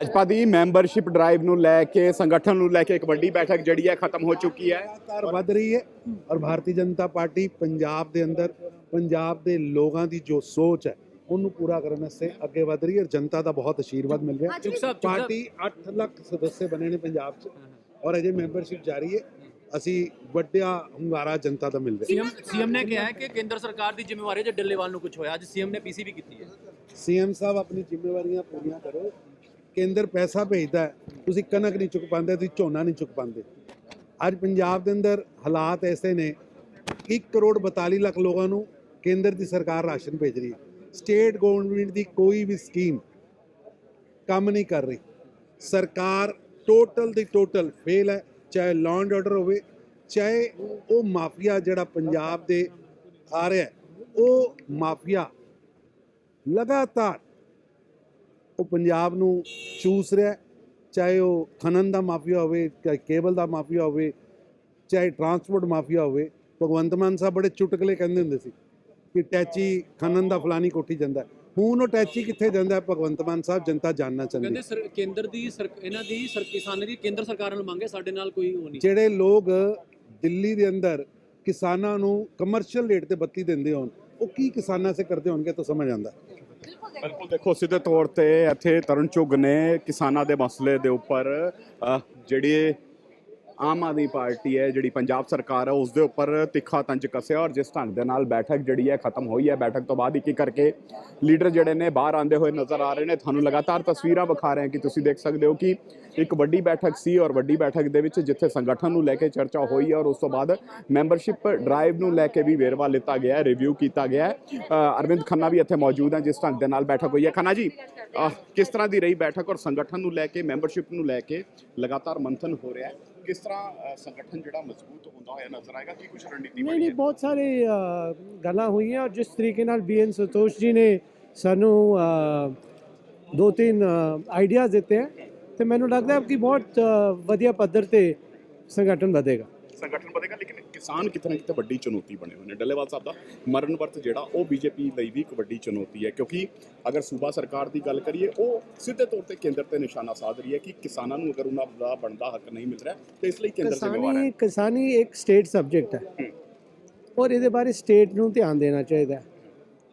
ਭਾਜਪਾ ਦੀ membership drive ਨੂੰ ਲੈ ਕੇ ਸੰਗਠਨ ਨੂੰ ਲੈ ਕੇ ਇੱਕ ਵੱਡੀ ਬੈਠਕ ਜਿਹੜੀ ਹੈ ਖਤਮ ਹੋ ਚੁੱਕੀ ਹੈ। ਲਗਾਤਾਰ ਵੱਧ ਰਹੀ ਹੈ ਔਰ ਭਾਰਤੀ ਜਨਤਾ ਪਾਰਟੀ ਪੰਜਾਬ ਦੇ ਅੰਦਰ ਪੰਜਾਬ ਦੇ ਲੋਕਾਂ ਦੀ ਜੋ ਸੋਚ ਹੈ ਉਹਨੂੰ ਪੂਰਾ ਕਰਨ ਵਾਸਤੇ ਅੱਗੇ ਵਧ ਰਹੀ ਹੈ ਔਰ ਜਨਤਾ ਦਾ ਬਹੁਤ ਆਸ਼ੀਰਵਾਦ ਮਿਲ ਰਿਹਾ ਸਾਹਿਬ ਪਾਰਟੀ 8 ਲੱਖ ਸਦੱਸਿਆ ਬਣੇ ਨੇ ਪੰਜਾਬ 'ਚ ਔਰ ਅਜੇ ਮੈਂਬਰਸ਼ਿਪ ਜਾਰੀ ਹੈ। ਅਸੀਂ ਵੱਡਾ ਹੁੰਗਾਰਾ ਜਨਤਾ ਦਾ ਮਿਲ ਰਿਹਾ ਸੀਐਮ ਸੀਐਮ ਨੇ ਕਿਹਾ ਹੈ ਕਿ ਕੇਂਦਰ ਸਰਕਾਰ ਦੀ ਜ਼ਿੰਮੇਵਾਰੀ ਹੈ ਜੇ ਡੱਲੇਵਾਲ ਨੂੰ ਕੁਝ ਹੋਇਆ ਅੱਜ ਸੀਐਮ ਨੇ ਪੀਸੀ ਵੀ ਕੀਤੀ ਹੈ। ਸੀਐਮ ਸਾਹਿਬ ਆਪਣੀ ਜ਼ਿੰਮੇਵਾਰੀਆਂ ਪੂਰੀਆਂ ਕਰੋ। ਕੇਂਦਰ ਪੈਸਾ ਭੇਜਦਾ ਤੁਸੀਂ ਕਣਕ ਨਹੀਂ ਚੁੱਕ ਪਾਉਂਦੇ, ਤੁਸੀਂ ਝੋਨਾ ਨਹੀਂ ਚੁੱਕ ਪਾਉਂਦੇ। ਅੱਜ ਪੰਜਾਬ ਦੇ ਅੰਦਰ ਹਾਲਾਤ ਐਸੇ ਨੇ 1 ਕਰੋੜ 42 ਲੱਖ ਲੋਕਾਂ ਨੂੰ ਕੇਂਦਰ ਦੀ ਸਰਕਾਰ ਰਾਸ਼ਨ ਭੇਜ ਰਹੀ ਹੈ। ਸਟੇਟ ਗਵਰਨਮੈਂਟ ਦੀ ਕੋਈ ਵੀ ਸਕੀਮ ਕੰਮ ਨਹੀਂ ਕਰ ਰਹੀ। ਸਰਕਾਰ ਟੋਟਲ ਦੀ ਟੋਟਲ ਫੇਲ ਹੈ, ਚਾਹੇ ਲਾਅ ਐਂਡ ਆਰਡਰ ਹੋਵੇ, ਚਾਹੇ ਉਹ ਮਾਫੀਆ ਜਿਹੜਾ ਪੰਜਾਬ ਦੇ ਆ ਰਿਹਾ ਉਹ ਮਾਫੀਆ ਲਗਾਤਾਰ ਉਹ ਪੰਜਾਬ ਨੂੰ ਚੂਸ ਰਿਹਾ ਹੈ। ਚਾਹੇ ਉਹ ਖਨਨ ਦਾ ਮਾਫੀਆ ਹੋਵੇ ਚਾਹੇ ਕੇਬਲ ਦਾ ਮਾਫੀਆ ਹੋਵੇ ਚਾਹੇ ਟਰਾਂਸਪੋਰਟ ਮਾਫੀਆ ਹੋਵੇ ਭਗਵੰਤ ਮਾਨ ਸਾਹਿਬ ਬੜੇ ਚੁਟਕਲੇ ਕਹਿੰਦੇ ਹੁੰਦੇ ਸੀ ਕਿ ਟੈਚੀ ਖਨਨ ਦਾ ਫਲਾਨੀ ਕੋਠੀ ਜਾਂਦਾ ਹੈ। ਹੁਣ ਉਹ ਟੈਚੀ ਕਿੱਥੇ ਜਾਂਦਾ ਹੈ ਭਗਵੰਤ ਮਾਨ ਸਾਹਿਬ ਜਨਤਾ ਜਾਣਨਾ ਚਾਹੁੰਦੀ ਕਹਿੰਦੇ ਹੈ। ਸਰ ਕੇਂਦਰ ਦੀ ਇਹਨਾਂ ਦੀ ਸਰ ਕਿਸਾਨਾਂ ਦੀ ਕੇਂਦਰ ਸਰਕਾਰ ਨਾਲ ਮੰਗੇ ਸਾਡੇ ਨਾਲ ਕੋਈ ਉਹ ਨਹੀਂ ਜਿਹੜੇ ਲੋਕ ਦਿੱਲੀ ਦੇ ਅੰਦਰ ਕਿਸਾਨਾਂ ਨੂੰ ਕਮਰਸ਼ੀਅਲ ਰੇਟ ਤੇ ਬੱਤੀ ਦਿੰਦੇ ਹੋਣ ਉਹ ਕੀ ਕਿਸਾਨਾਂ ਸੇ ਕਰਦੇ ਹੋਣਗੇ ਤਾਂ ਸਮਝ ਆਉਂਦਾ ਬਿਲਕੁਲ ਦੇਖੋ ਸਿੱਧੇ ਤੌਰ ਤੇ ਇੱਥੇ ਤਰਨ ਚੁੱਗ ਨੇ ਕਿਸਾਨਾਂ ਦੇ ਮਸਲੇ ਦੇ ਉੱਪਰ ਅਹ, ਜਿਹੜੀ ਆਮ ਆਦਮੀ ਪਾਰਟੀ ਹੈ ਜਿਹੜੀ ਪੰਜਾਬ ਸਰਕਾਰ ਹੈ ਉਸ ਦੇ ਉੱਪਰ ਤਿੱਖਾ ਤੰਜ ਕੱਸਿਆ ਔਰ ਜਿਸ ਢੰਗ ਦੇ ਨਾਲ ਬੈਠਕ ਜਿਹੜੀ ਹੈ ਖਤਮ ਹੋਈ ਹੈ। ਬੈਠਕ ਤੋਂ ਬਾਅਦ ਇੱਕ ਇੱਕ ਕਰਕੇ ਲੀਡਰ ਜਿਹੜੇ ਨੇ ਬਾਹਰ ਆਂਦੇ ਹੋਏ ਨਜ਼ਰ ਆ ਰਹੇ ਨੇ। ਤੁਹਾਨੂੰ ਲਗਾਤਾਰ ਤਸਵੀਰਾਂ ਵਿਖਾ ਰਹੇ ਹਾਂ ਕਿ ਤੁਸੀਂ ਦੇਖ ਸਕਦੇ ਹੋ ਕਿ ਇੱਕ ਵੱਡੀ ਬੈਠਕ ਸੀ ਔਰ ਵੱਡੀ ਬੈਠਕ ਦੇ ਵਿੱਚ ਜਿੱਥੇ ਸੰਗਠਨ ਨੂੰ ਲੈ ਕੇ ਚਰਚਾ ਹੋਈ ਔਰ ਉਸ ਤੋਂ ਬਾਅਦ ਮੈਂਬਰਸ਼ਿਪ ਡਰਾਈਵ ਨੂੰ ਲੈ ਕੇ ਵੀ ਵੇਰਵਾ ਲਿੱਤਾ ਗਿਆ ਹੈ ਰਿਵਿਊ ਕੀਤਾ ਗਿਆ ਹੈ। ਅਰਵਿੰਦ ਖੰਨਾ ਵੀ ਇੱਥੇ ਮੌਜੂਦ ਹੈ ਜਿਸ ਢੰਗ ਦੇ ਨਾਲ ਬੈਠਕ ਹੋਈ ਹੈ। ਖੰਨਾ ਜੀ ਕਿਸ ਤਰ੍ਹਾਂ ਦੀ ਰਹੀ ਬੈਠਕ ਔਰ ਸੰਗਠਨ ਨੂੰ ਲੈ ਕੇ ਮੈਂਬਰਸ਼ਿਪ ਨੂੰ ਲੈ ਕੇ ਲਗਾਤਾਰ ਮੰਥਨ ਹੋ ਰਿਹਾ ਹੈ? ਕਿਸ ਤਰ੍ਹਾਂ ਸੰਗਠਨ ਜਿਹੜਾ ਮਜ਼ਬੂਤ ਹੁੰਦਾ ਹੋਇਆ ਨਜ਼ਰ ਆਏਗਾ? ਕੀ ਕੁਝ ਰਣਨੀਤੀ ਬਣੀ ਨਹੀਂ ਬਹੁਤ ਸਾਰੇ ਗੱਲਾਂ ਹੋਈਆਂ ਔਰ ਜਿਸ ਤਰੀਕੇ ਨਾਲ ਬੀਐਨ ਸੰਤੋਸ਼ ਜੀ ਨੇ ਸਾਨੂੰ ਦੋ ਤਿੰਨ ਆਈਡੀਆਜ਼ ਦਿੱਤੇ ਹੈ। ਤੇ ਮੈਨੂੰ ਲੱਗਦਾ ਹੈ ਕਿ ਬਹੁਤ ਵਧੀਆ ਪੱਧਰ ਤੇ ਸੰਗਠਨ ਵਧੇਗਾ। ਸੰਗਠਨ ਵਧੇਗਾ ਲੇਕਿਨ ਕਿਸਾਨ ਕਿਤੇ ਨਾ ਕਿਤੇ ਵੱਡੀ ਚੁਣੌਤੀ ਬਣੇ ਹੋਏ ਨੇ। ਡੱਲੇਵਾਲ ਸਾਹਿਬ ਦਾ ਮਰਨ ਵਰਤ ਜਿਹੜਾ ਉਹ ਬੀਜੇਪੀ ਲਈ ਵੀ ਇੱਕ ਵੱਡੀ ਚੁਣੌਤੀ ਹੈ ਕਿਉਂਕਿ ਅਗਰ ਸੂਬਾ ਸਰਕਾਰ ਦੀ ਗੱਲ ਕਰੀਏ ਉਹ ਸਿੱਧੇ ਤੌਰ ਤੇ ਕੇਂਦਰ ਤੇ ਨਿਸ਼ਾਨਾ ਸਾਧ ਰਹੀ ਹੈ ਕਿ ਕਿਸਾਨਾਂ ਨੂੰ ਅਗਰ ਉਹਨਾਂ ਦਾ ਬਣਦਾ ਹੱਕ ਨਹੀਂ ਮਿਲ ਰਿਹਾ ਤੇ ਇਸ ਲਈ ਕੇਂਦਰ ਜ਼ਿੰਮੇਵਾਰ ਹੈ। ਕਿਸਾਨੀ ਇੱਕ ਸਟੇਟ ਸਬਜੈਕਟ ਹੈ। ਔਰ ਇਹਦੇ ਬਾਰੇ ਸਟੇਟ ਨੂੰ ਧਿਆਨ ਦੇਣਾ ਚਾਹੀਦਾ ਹੈ।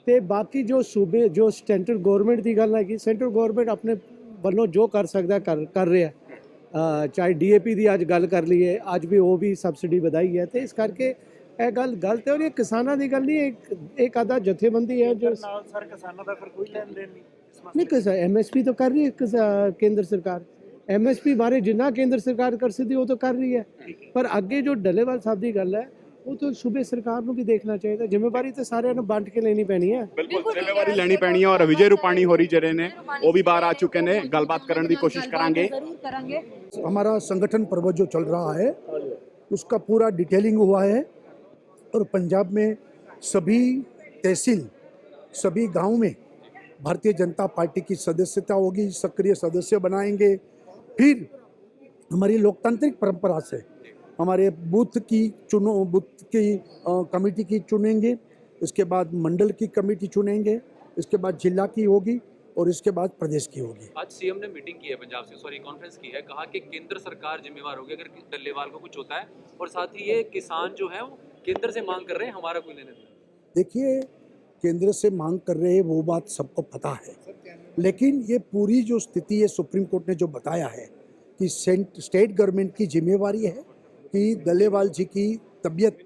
ਤੇ ਬਾਕੀ ਜੋ ਸੂਬੇ ਜੋ ਸੈਂਟਰ ਗਵਰਨਮੈਂਟ ਦੀ ਗੱਲ ਹੈਗੀ ਸੈਂਟਰ ਗਵਰਨਮੈਂਟ ਆਪਣੇ ਵੱਲੋਂ ਜੋ ਕਰ ਸਕਦਾ ਕਰ ਕਰ ਰਿਹਾ। ਚਾਹੇ ਡੀਏਪੀ ਦੀ ਅੱਜ ਗੱਲ ਕਰ ਲਈਏ ਅੱਜ ਵੀ ਉਹ ਵੀ ਸਬਸਿਡੀ ਵਧਾਈ ਹੈ ਤੇ ਇਸ ਕਰਕੇ ਇਹ ਗੱਲ ਗਲਤ ਹੈ ਔਰ ਇਹ ਕਿਸਾਨਾਂ ਦੀ ਗੱਲ ਨਹੀਂ ਇੱਕ ਇੱਕ ਆਧਾ ਜਥੇਬੰਦੀ ਹੈ ਜੋ ਨਾਲ ਸਰ ਕਿਸਾਨਾਂ ਦਾ ਫਿਰ ਕੋਈ ਲੈਣ ਦੇਣ ਨਹੀਂ। ਨਹੀਂ ਕਿਸਾ ਐਮਐਸਪੀ ਤਾਂ ਕਰ ਰਹੀ ਹੈ ਕੇਂਦਰ ਸਰਕਾਰ। ਐਮਐਸਪੀ ਬਾਰੇ ਜਿੰਨਾ ਕੇਂਦਰ ਸਰਕਾਰ ਕਰ ਸਕਦੀ ਉਹ ਤਾਂ ਕਰ ਰਹੀ ਹੈ। ਪਰ ਅੱਗੇ ਜੋ ਡੱਲੇਵਾਲ ਸਾਹਿਬ ਦੀ ਗੱਲ ਹੈ ਉਹ ਤਾਂ ਸੂਬੇ ਸਰਕਾਰ ਨੂੰ ਵੀ ਦੇਖਣਾ ਚਾਹੀਦਾ ਜ਼ਿੰਮੇਵਾਰੀ ਤਾਂ ਸਾਰਿਆਂ ਨੂੰ ਵੰਡ ਕੇ ਲੈਣੀ ਪੈਣੀ ਹੈ ਬਿਲਕੁਲ ਜ਼ਿੰਮੇਵਾਰੀ ਲੈਣੀ ਪੈਣੀ ਹੈ ਔਰ ਵਿਜੇ ਰੂਪਾਣੀ ਹੋਰੀ ਜਿਹੜੇ ਨੇ ਉਹ ਵੀ ਬਾਹਰ ਆ ਚੁੱਕੇ ਨੇ ਗੱਲਬਾਤ ਕਰਨ ਦੀ ਕੋਸ਼ਿਸ਼ ਕਰਾਂਗੇ जरूर करेंगे हमारा संगठन पर्व जो चल रहा है उसका पूरा डिटेलिंग हुआ है और पंजाब में सभी तहसील सभी गांव में भारतीय जनता पार्टी की सदस्यता होगी सक्रिय सदस्य बनाएंगे फिर हमारी लोकतांत्रिक परंपरा से हमारे बूथ की चुनो बूथ की कमेटी की चुनेंगे इसके बाद मंडल की कमेटी चुनेंगे इसके बाद जिला की होगी और इसके बाद प्रदेश की होगी। आज सीएम ने मीटिंग की है पंजाब से सॉरी कॉन्फ्रेंस की है कहा कि केंद्र सरकार जिम्मेवार होगी अगर डल्लेवाल को कुछ होता है और साथ ही ये किसान जो है वो केंद्र से मांग कर रहे हैं हमारा कोई लेने देखिए केंद्र से मांग कर रहे हैं वो बात सबको पता है। लेकिन ये पूरी जो स्थिति है सुप्रीम कोर्ट ने जो बताया है कि स्टेट गवर्नमेंट की जिम्मेवारी है कि दलेवाल जी की तबीयत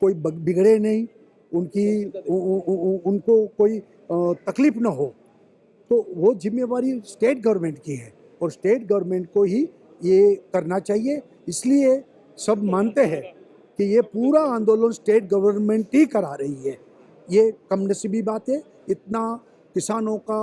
कोई बिगड़े नहीं उनकी उ, उ, उ, उनको कोई तकलीफ़ ना हो। तो वो जिम्मेवारी स्टेट गवर्नमेंट की है और स्टेट गवर्नमेंट को ही ये करना चाहिए। इसलिए सब मानते हैं कि ये पूरा आंदोलन स्टेट गवर्नमेंट ही करा रही है। ये कम नसीबी बात है। इतना किसानों का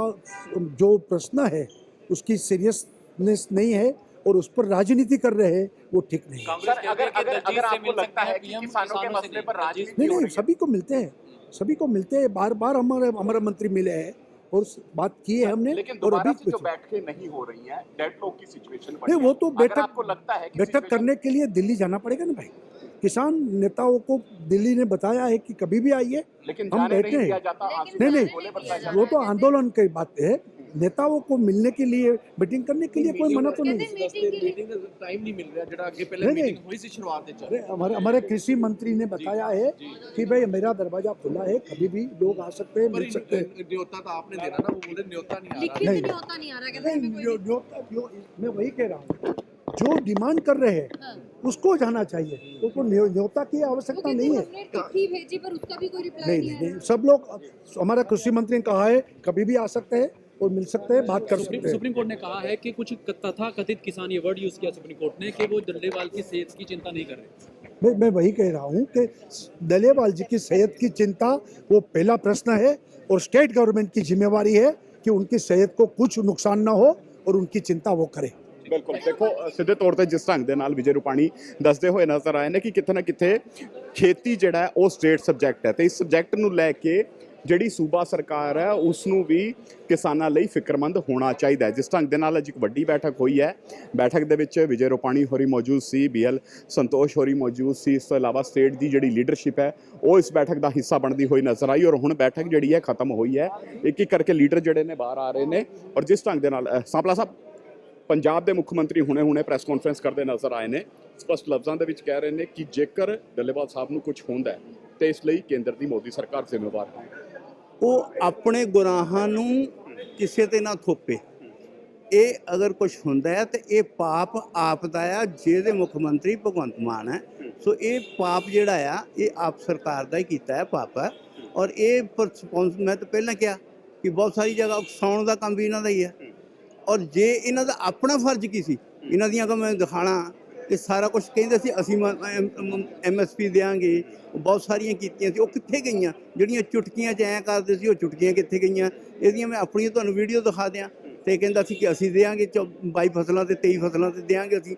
जो प्रश्न है उसकी सीरियसनेस नहीं है। और उस पर राजनीति कर रहे हैं वो ठीक नहीं है। कांग्रेस कहते हैं कि दलजीत से मिल सकते हैं PM किसानों से नहीं नहीं नहीं सभी को मिलते हैं। सभी को मिलते हैं बार बार हमारे हमारे मंत्री मिले हैं और बात की है हमने लेकिन और अभी से जो कुछ बैठकें नहीं हो रही हैं डेड लॉक की सिचुएशन नहीं वो तो बैठक आपको लगता है बैठक करने के लिए दिल्ली जाना पड़ेगा ना भाई। किसान नेताओं को दिल्ली ने बताया है कि कभी भी आइए लेकिन हम बैठे हैं। नहीं नहीं वो तो आंदोलन की बात है। नेताओं को मिलने के लिए मीटिंग करने के लिए कोई मना तो नहीं हमारे हमारे कृषि मंत्री ने बताया है कि भाई मेरा दरवाज़ा खुला है कभी भी लोग आ सकते हैं मिल सकते हैं। मैं वही कह रहा हूँ जो डिमांड कर रहे हैं उसको जाना चाहिए उसको तो न्योता की आवश्यकता नहीं है भेजी पर उसका भी कोई रिप्लाई नहीं, नहीं, नहीं सब लोग हमारा कृषि मंत्री ने कहा है कभी भी आ सकते हैं और मिल सकते हैं बात कर सुप्रीम सकते हैं सुप्रीम कोर्ट ने कहा है कि कुछ तथा कथित किसान ये वर्ड यूज किया सुप्रीम कोर्ट ने कि वो डल्लेवाल की सेहत की चिंता नहीं कर रहे मैं मैं वही कह रहा हूँ कि दलेवाल जी की सेहत की चिंता वो पहला प्रश्न है और स्टेट गवर्नमेंट की जिम्मेवारी है कि उनकी सेहत को कुछ नुकसान ना हो और उनकी चिंता वो करे ਬਿਲਕੁਲ ਦੇਖੋ ਅ, ਸਿੱਧੇ ਤੌਰ ਤੇ ਜਿਸ ਢੰਗ ਦੇ ਨਾਲ ਵਿਜੇ ਰੂਪਾਣੀ ਦੱਸਦੇ ਹੋਏ ਨਜ਼ਰ ਆਏ ਨੇ ਕਿ ਕਿਤੇ ਨਾ ਕਿਤੇ ਖੇਤੀ ਜਿਹੜਾ ਹੈ ਉਹ ਸਟੇਟ ਸਬਜੈਕਟ ਹੈ ਤੇ ਇਸ ਸਬਜੈਕਟ ਨੂੰ ਲੈ ਕੇ ਜਿਹੜੀ ਸੂਬਾ ਸਰਕਾਰ ਹੈ ਉਸ ਨੂੰ ਵੀ ਕਿਸਾਨਾਂ ਲਈ ਫਿਕਰਮੰਦ ਹੋਣਾ ਚਾਹੀਦਾ ਹੈ। ਜਿਸ ਢੰਗ ਦੇ ਨਾਲ ਅੱਜ ਇੱਕ ਵੱਡੀ ਬੈਠਕ ਹੋਈ ਹੈ। ਬੈਠਕ ਦੇ ਵਿੱਚ ਵਿਜੇ ਰੂਪਾਣੀ ਹੋਰੀ ਮੌਜੂਦ ਸੀ ਬੀਐਲ ਸੰਤੋਸ਼ ਹੋਰੀ ਮੌਜੂਦ ਸੀ। ਇਸ ਤੋਂ ਇਲਾਵਾ ਸਟੇਟ ਦੀ ਜਿਹੜੀ ਲੀਡਰਸ਼ਿਪ ਹੈ ਉਹ ਇਸ ਬੈਠਕ ਦਾ ਹਿੱਸਾ ਬਣਦੀ ਹੋਈ ਨਜ਼ਰ ਆਈ ਔਰ ਹੁਣ ਬੈਠਕ ਜਿਹੜੀ ਹੈ ਖਤਮ ਹੋਈ ਹੈ। ਇੱਕ ਇੱਕ ਕਰਕੇ ਲੀਡਰ ਜਿਹੜੇ ਨੇ ਬਾਹਰ ਆ ਰਹੇ ਨੇ ਔਰ ਜਿਸ ਢੰਗ ਦੇ ਨਾਲ ਅ, ਸਾਂਪਲਾ ਸਾਹਿਬ ਪੰਜਾਬ ਦੇ ਮੁੱਖ ਮੰਤਰੀ ਹੁਣੇ-ਹੁਣੇ ਪ੍ਰੈਸ ਕਾਨਫਰੰਸ ਕਰਦੇ ਨਜ਼ਰ ਆਏ ਨੇ। ਸਪਸ਼ਟ ਲਫ਼ਜ਼ਾਂ ਦੇ ਵਿੱਚ ਕਹਿ ਰਹੇ ਨੇ ਕਿ ਜੇਕਰ ਡੱਲੇਵਾਲ ਸਾਹਿਬ ਨੂੰ ਕੁਝ ਹੁੰਦਾ ਤੇ ਇਸ ਲਈ ਕੇਂਦਰ ਦੀ ਮੋਦੀ ਸਰਕਾਰ ਜ਼ਿੰਮੇਵਾਰ ਹੈ। ਉਹ ਆਪਣੇ ਗੁਨਾਹਾਂ ਨੂੰ ਕਿਸੇ ਤੇ ਨਾ ਥੋਪੇ। ਇਹ ਅਗਰ ਕੁਝ ਹੁੰਦਾ ਹੈ ਤੇ ਇਹ ਪਾਪ ਆਪ ਦਾ ਆ, ਜਿਹਦੇ ਮੁੱਖ ਮੰਤਰੀ ਭਗਵੰਤ ਮਾਨ ਹੈ। ਸੋ ਇਹ ਪਾਪ ਜਿਹੜਾ ਆ, ਇਹ ਆਪ ਸਰਕਾਰ ਦਾ ਹੀ ਕੀਤਾ ਹੈ ਪਾਪ। ਹੈ ਔਰ ਇਹ ਰਿਸਪੌਂਸ ਮੈਂ ਤਾਂ ਪਹਿਲਾਂ ਕਿਹਾ ਕਿ ਬਹੁਤ ਸਾਰੀ ਜਗ੍ਹਾ ਉਕਸਾਉਣ ਦਾ ਕੰਮ ਵੀ ਇਹਨਾਂ ਦਾ ਹੀ ਹੈ। ਔਰ ਜੇ ਇਹਨਾਂ ਦਾ ਆਪਣਾ ਫਰਜ਼ ਕੀ ਸੀ? ਇਹਨਾਂ ਦੀਆਂ ਅਗਰ ਮੈਂ ਦਿਖਾਣਾ ਇਹ ਸਾਰਾ ਕੁਝ ਕਹਿੰਦੇ ਸੀ, ਅਸੀਂ ਐਮਐਸਪੀ ਦੇਾਂਗੇ ਬਹੁਤ ਸਾਰੀਆਂ ਕੀਤੀਆਂ ਸੀ, ਉਹ ਕਿੱਥੇ ਗਈਆਂ? ਜਿਹੜੀਆਂ ਚੁਟਕੀਆਂ 'ਚ ਐਂ ਕਰਦੇ ਸੀ, ਉਹ ਚੁਟਕੀਆਂ ਕਿੱਥੇ ਗਈਆਂ? ਇਹਦੀਆਂ ਮੈਂ ਆਪਣੀਆਂ ਤੁਹਾਨੂੰ ਵੀਡੀਓ ਦਿਖਾ ਦਿਆਂ। ਤੇ ਕਹਿੰਦਾ ਸੀ ਕਿ ਅਸੀਂ ਦੇਾਂਗੇ 22 ਫਸਲਾਂ ਤੇ 23 ਫਸਲਾਂ ਤੇ ਦੇਾਂਗੇ ਅਸੀਂ।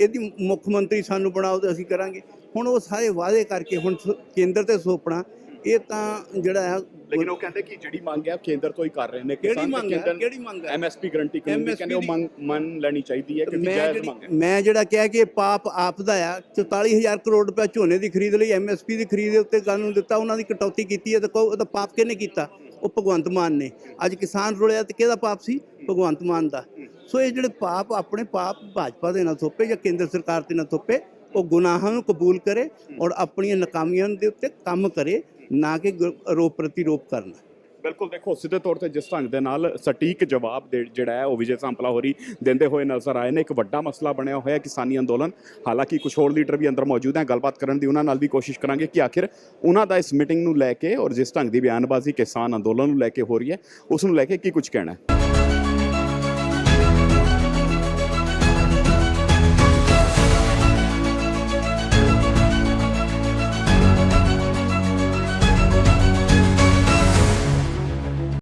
ਇਹਦੀ ਮੁੱਖ ਮੰਤਰੀ ਸਾਨੂੰ ਬਣਾਓ ਤੇ ਅਸੀਂ ਕਰਾਂਗੇ। ਹੁਣ ਉਹ ਸਾਰੇ ਵਾਅਦੇ ਕਰਕੇ ਹੁਣ ਸ- ਕੇਂਦਰ ਤੇ ਸੋਪਣਾ। ਇਹ ਤਾਂ ਜਿਹੜਾ ਹੈ ਲੇਕਿਨ ਉਹ ਕਹਿੰਦੇ ਕਿ ਜਿਹੜੀ ਮੰਗ ਹੈ ਕੇਂਦਰ ਤੋਂ ਹੀ ਕਰ ਰਹੇ ਨੇ। ਕਿਹੜੀ ਮੰਗ ਹੈ? ਕਿਹੜੀ ਮੰਗ ਹੈ? ਐਮਐਸਪੀ ਗਰੰਟੀ ਕਾਨੂੰਨ ਦੀ ਕਹਿੰਦੇ ਉਹ ਦੀ- ਮੰਗ ਮੰਨ ਲੈਣੀ ਚਾਹੀਦੀ ਹੈ ਮੈਂ ਜਾਇਜ਼ ਮੰਗ ਹੈ। ਮੈਂ ਜਿਹੜਾ ਕਿਹਾ ਕਿ ਇਹ ਪਾਪ ਆਪ ਦਾ ਆ 44000 ਕਰੋੜ ਰੁਪਏ ਝੋਨੇ ਦੀ ਖਰੀਦ ਲਈ ਐਮਐਸਪੀ ਦੀ ਖਰੀਦ ਦੇ ਉੱਤੇ ਕਾਨੂੰਨ ਦਿੱਤਾ ਉਹਨਾਂ ਦੀ ਕਟੌਤੀ ਕੀਤੀ ਹੈ ਤਾਂ ਕਹੋ ਉਹਦਾ ਪਾਪ ਕਿਹਨੇ ਕੀਤਾ? ਉਹ ਭਗਵੰਤ ਮਾਨ ਨੇ। ਅੱਜ ਕਿਸਾਨ ਰੁਲਿਆ ਤੇ ਕਿਹਦਾ ਪਾਪ ਸੀ? ਭਗਵੰਤ ਮਾਨ ਦਾ। ਸੋ ਇਹ ਜਿਹੜੇ ਪਾਪ ਆਪਣੇ ਪਾਪ ਭਾਜਪਾ ਦੇ ਨਾਲ ਥੋਪੇ ਜਾਂ ਕੇਂਦਰ ਸਰਕਾਰ ਤੇ ਨਾ ਥੋਪੇ ਉਹ ਗੁਨਾਹਾਂ ਨੂੰ ਕਬੂਲ ਕਰੇ ਔਰ ਆਪਣੀਆਂ ਨਾਕਾਮੀਆਂ ਦੇ ਉੱਤੇ ਕੰਮ ਕਰੇ ਨਾ ਕਿ ਗੁ- ਆਰੋਪ ਪ੍ਰਤੀਰੋਪ ਕਰਨਾ। ਬਿਲਕੁਲ ਦੇਖੋ, ਸਿੱਧੇ ਤੌਰ ਤੇ ਜਿਸ ਢੰਗ ਦੇ ਨਾਲ ਸਟੀਕ ਜਵਾਬ ਦੇ, ਜਿਹੜਾ ਹੈ, ਉਹ ਵਿਜੇ ਸਾਂਪਲਾ ਹੋਰੀ ਦਿੰਦੇ ਹੋਏ ਨਜ਼ਰ ਆਏ ਨੇ। ਇੱਕ ਵੱਡਾ ਮਸਲਾ ਬਣਿਆ ਹੋਇਆ ਕਿਸਾਨੀ ਅੰਦੋਲਨ। ਹਾਲਾਂਕਿ ਕੁਝ ਹੋਰ ਲੀਡਰ ਵੀ ਅੰਦਰ ਮੌਜੂਦ ਹੈ। ਗੱਲਬਾਤ ਕਰਨ ਦੀ ਉਹਨਾਂ ਨਾਲ ਵੀ ਕੋਸ਼ਿਸ਼ ਕਰਾਂਗੇ ਕਿ ਆਖਿਰ ਉਹਨਾਂ ਦਾ ਇਸ ਮੀਟਿੰਗ ਨੂੰ ਲੈ ਕੇ ਔਰ ਜਿਸ ਢੰਗ ਦੀ ਬਿਆਨਬਾਜ਼ੀ ਕਿਸਾਨ ਅੰਦੋਲਨ ਨੂੰ ਲੈ ਕੇ ਹੋ ਰਹੀ ਹੈ, ਉਸ ਨੂੰ ਲੈ ਕੇ ਕੀ ਕੁਝ ਕਹਿਣਾ ਹੈ?